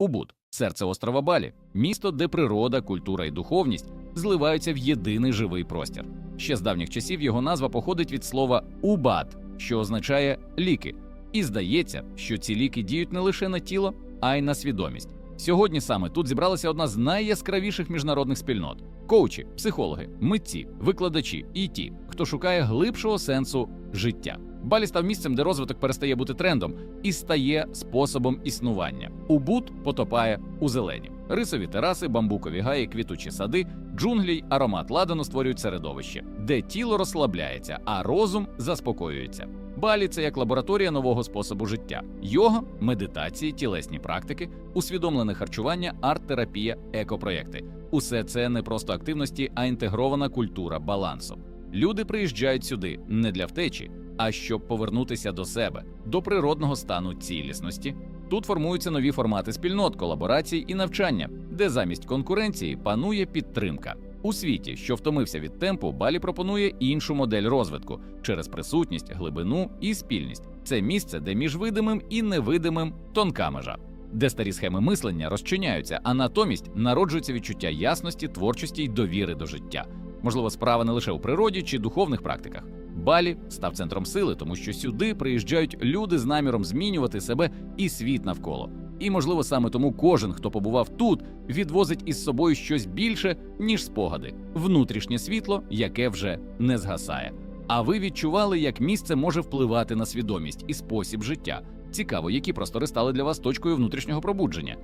Убуд серце острова Балі, місто, де природа, культура і духовність зливаються в єдиний живий простір. Ще з давніх часів його назва походить від слова убат, що означає ліки. І здається, що ці ліки діють не лише на тіло, а й на свідомість. Сьогодні саме тут зібралася одна з найяскравіших міжнародних спільнот: коучі, психологи, митці, викладачі і ті, хто шукає глибшого сенсу життя. Балі став місцем, де розвиток перестає бути трендом і стає способом існування. Убуд потопає у зелені. Рисові тераси, бамбукові гаї, квітучі сади, джунглі й аромат ладану створюють середовище, де тіло розслабляється, а розум заспокоюється. Балі це як лабораторія нового способу життя: йога, медитації, тілесні практики, усвідомлене харчування, арт-терапія, екопроєкти. Усе це не просто активності, а інтегрована культура балансу. Люди приїжджають сюди не для втечі, а щоб повернутися до себе, до природного стану цілісності. Тут формуються нові формати спільнот, колаборацій і навчання, де замість конкуренції панує підтримка. У світі, що втомився від темпу, Балі пропонує іншу модель розвитку через присутність, глибину і спільність. Це місце, де між видимим і невидимим тонка межа, де старі схеми мислення розчиняються, а натомість народжується відчуття ясності, творчості й довіри до життя. Можливо, справа не лише у природі чи духовних практиках. Балі став центром сили, тому що сюди приїжджають люди з наміром змінювати себе і світ навколо. І, можливо, саме тому кожен, хто побував тут, відвозить із собою щось більше, ніж спогади, внутрішнє світло, яке вже не згасає. А ви відчували, як місце може впливати на свідомість і спосіб життя. Цікаво, які простори стали для вас точкою внутрішнього пробудження.